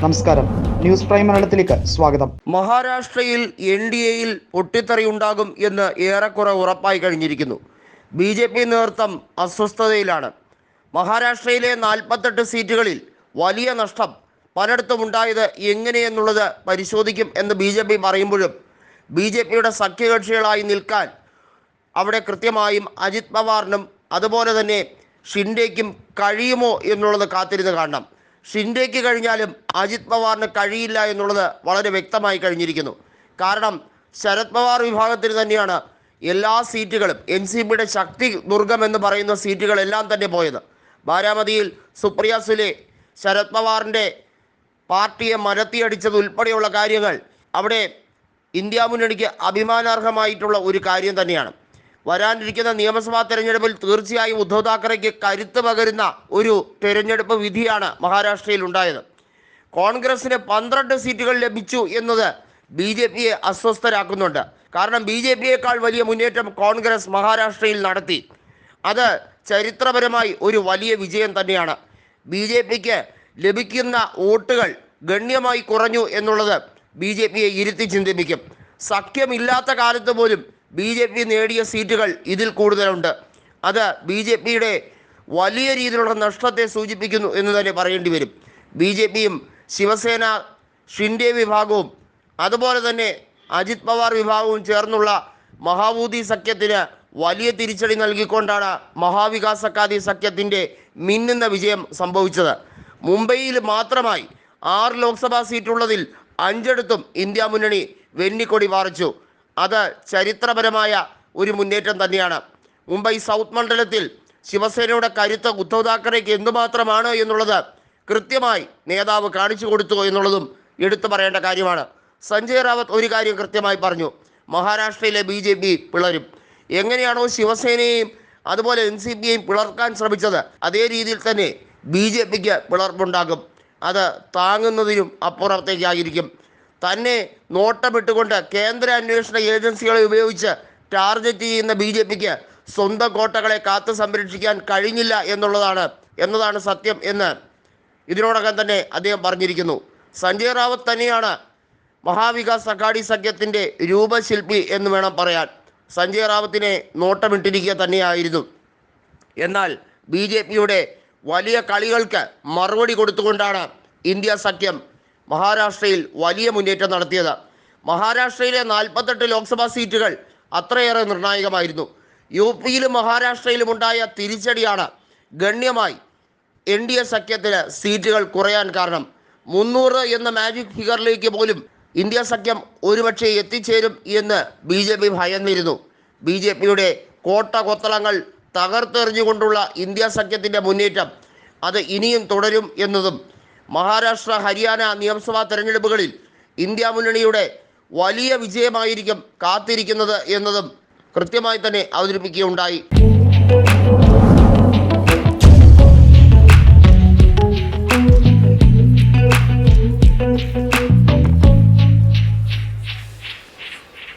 നമസ്കാരം. News prime മലയാളത്തിലേക്ക് സ്വാഗതം. മഹാരാഷ്ട്രയിൽ എൻ ഡി എയിൽ പൊട്ടിത്തെറിയുണ്ടാകും എന്ന് ഏറെക്കുറെ ഉറപ്പായി കഴിഞ്ഞിരിക്കുന്നു. ബി ജെ പി നേതൃത്വം അസ്വസ്ഥതയിലാണ്. മഹാരാഷ്ട്രയിലെ നാൽപ്പത്തെട്ട് സീറ്റുകളിൽ വലിയ നഷ്ടം പലയിടത്തും ഉണ്ടായത് എങ്ങനെയെന്നുള്ളത് പരിശോധിക്കും എന്ന് ബി ജെ പി പറയുമ്പോഴും ബി ജെ പിയുടെ സഖ്യകക്ഷികളായി നിൽക്കാൻ അവിടെ കൃത്യമായും അജിത് പവാറിനും അതുപോലെ തന്നെ ഷിൻഡേക്കും കഴിയുമോ എന്നുള്ളത് കാത്തിരുന്ന് കാണണം. ഷിൻഡേക്ക് കഴിഞ്ഞാലും അജിത് പവാറിന് കഴിയില്ല എന്നുള്ളത് വളരെ വ്യക്തമായി കഴിഞ്ഞിരിക്കുന്നു. കാരണം ശരത് പവാർ വിഭാഗത്തിന് തന്നെയാണ് എല്ലാ സീറ്റുകളും എൻ സി പിയുടെ ശക്തി ദുർഗം എന്ന് പറയുന്ന സീറ്റുകളെല്ലാം തന്നെ പോയത്. ബാരാമതിയിൽ സുപ്രിയ സുലെ ശരത് പവാറിന്റെ പാർട്ടിയെ മരത്തിയടിച്ചത് ഉൾപ്പെടെയുള്ള കാര്യങ്ങൾ അവിടെ ഇന്ത്യ മുന്നണിക്ക് അഭിമാനാർഹമായിട്ടുള്ള ഒരു കാര്യം തന്നെയാണ്. വരാനിരിക്കുന്ന നിയമസഭാ തെരഞ്ഞെടുപ്പിൽ തീർച്ചയായും ഉദ്ധവ് താക്കറെക്ക് കരുത്ത് പകരുന്ന ഒരു തെരഞ്ഞെടുപ്പ് വിധിയാണ് മഹാരാഷ്ട്രയിൽ ഉണ്ടായത്. കോൺഗ്രസിന് പന്ത്രണ്ട് സീറ്റുകൾ ലഭിച്ചു എന്നത് ബി ജെ പിയെ അസ്വസ്ഥരാക്കുന്നുണ്ട്. കാരണം ബി ജെ പിയേക്കാൾ വലിയ മുന്നേറ്റം കോൺഗ്രസ് മഹാരാഷ്ട്രയിൽ നടത്തി. അത് ചരിത്രപരമായി ഒരു വലിയ വിജയം തന്നെയാണ്. ബി ജെ പിക്ക് ലഭിക്കുന്ന വോട്ടുകൾ ഗണ്യമായി കുറഞ്ഞു എന്നുള്ളത് ബി ജെ പിയെ ഇരുത്തി ചിന്തിപ്പിക്കും. സഖ്യമില്ലാത്ത കാലത്ത് പോലും ബി ജെ പി നേടിയ സീറ്റുകൾ ഇതിൽ കൂടുതലുണ്ട്. അത് ബി ജെ പിയുടെ വലിയ രീതിയിലുള്ള നഷ്ടത്തെ സൂചിപ്പിക്കുന്നു എന്ന് തന്നെ പറയേണ്ടി വരും. ബി ജെ പിയും ശിവസേന ഷിൻഡെ വിഭാഗവും അതുപോലെ തന്നെ അജിത് പവാർ വിഭാഗവും ചേർന്നുള്ള മഹാഭൂതി സഖ്യത്തിന് വലിയ തിരിച്ചടി നൽകിക്കൊണ്ടാണ് മഹാവികാസ് അക്കാദി സഖ്യത്തിന്റെ മിന്നുന്ന വിജയം സംഭവിച്ചത്. മുംബൈയിൽ മാത്രമായി ആറ് ലോക്സഭാ സീറ്റുള്ളതിൽ അഞ്ചെടുത്തും ഇന്ത്യ മുന്നണി വെന്നിക്കൊടി പാറിച്ചു. അത് ചരിത്രപരമായ ഒരു മുന്നേറ്റം തന്നെയാണ്. മുംബൈ സൗത്ത് മണ്ഡലത്തിൽ ശിവസേനയുടെ കരുത്ത് ഉദ്ധവ് താക്കറേക്ക് എന്തുമാത്രമാണ് എന്നുള്ളത് കൃത്യമായി നേതാവ് കാണിച്ചു കൊടുത്തു എന്നുള്ളതും എടുത്തു പറയേണ്ട കാര്യമാണ്. സഞ്ജയ് റാവത്ത് ഒരു കാര്യം കൃത്യമായി പറഞ്ഞു. മഹാരാഷ്ട്രയിലെ ബി ജെ പി പിളരും. എങ്ങനെയാണോ ശിവസേനയെയും അതുപോലെ എൻ സി പിയെയും പിളർക്കാൻ ശ്രമിച്ചത് അതേ രീതിയിൽ തന്നെ ബി ജെ പിക്ക് പിളർപ്പുണ്ടാകും. അത് താങ്ങുന്നതിനും അപ്പുറത്തേക്കായിരിക്കും. തന്നെ നോട്ടമിട്ടുകൊണ്ട് കേന്ദ്ര അന്വേഷണ ഏജൻസികളെ ഉപയോഗിച്ച് ടാർഗറ്റ് ചെയ്യുന്ന ബി ജെ പിക്ക് സ്വന്തം കോട്ടകളെ കാത്തു സംരക്ഷിക്കാൻ കഴിഞ്ഞില്ല എന്നുള്ളതാണ് എന്നതാണ് സത്യം എന്ന് ഇതിനോടകം തന്നെ അദ്ദേഹം പറഞ്ഞിരിക്കുന്നു. സഞ്ജയ് റാവത്ത് തന്നെയാണ് മഹാവികാസ് അഘാടി സഖ്യത്തിന്റെ രൂപശില്പി എന്ന് വേണം പറയാൻ. സഞ്ജയ് റാവത്തിനെ നോട്ടമിട്ടിരിക്കുക തന്നെയായിരുന്നു. എന്നാൽ ബി ജെ പിയുടെ വലിയ കളികൾക്ക് മറുപടി കൊടുത്തുകൊണ്ടാണ് ഇന്ത്യ സഖ്യം മഹാരാഷ്ട്രയിൽ വലിയ മുന്നേറ്റം നടത്തിയത്. മഹാരാഷ്ട്രയിലെ നാൽപ്പത്തെട്ട് ലോക്സഭാ സീറ്റുകൾ അത്രയേറെ നിർണായകമായിരുന്നു. യു പിയിലും മഹാരാഷ്ട്രയിലും ഉണ്ടായ തിരിച്ചടിയാണ് ഗണ്യമായി എൻ ഡി എ സഖ്യത്തിന് സീറ്റുകൾ കുറയാൻ കാരണം. മുന്നൂറ് എന്ന മാജിക് ഫിഗറിലേക്ക് പോലും ഇന്ത്യ സഖ്യം ഒരുപക്ഷെ എത്തിച്ചേരും എന്ന് ബി ജെ പി ഭയന്നിരുന്നു. ബി ജെ പിയുടെ കോട്ട കൊത്തളങ്ങൾ തകർത്തെറിഞ്ഞുകൊണ്ടുള്ള ഇന്ത്യ സഖ്യത്തിന്റെ മുന്നേറ്റം അത് ഇനിയും തുടരും എന്നതും മഹാരാഷ്ട്ര ഹരിയാന നിയമസഭാ തെരഞ്ഞെടുപ്പുകളിൽ ഇന്ത്യ മുന്നണിയുടെ വലിയ വിജയമായിരിക്കും കാത്തിരിക്കുന്നത് എന്നതും കൃത്യമായി തന്നെ അവതരിപ്പിക്കുകയുണ്ടായി.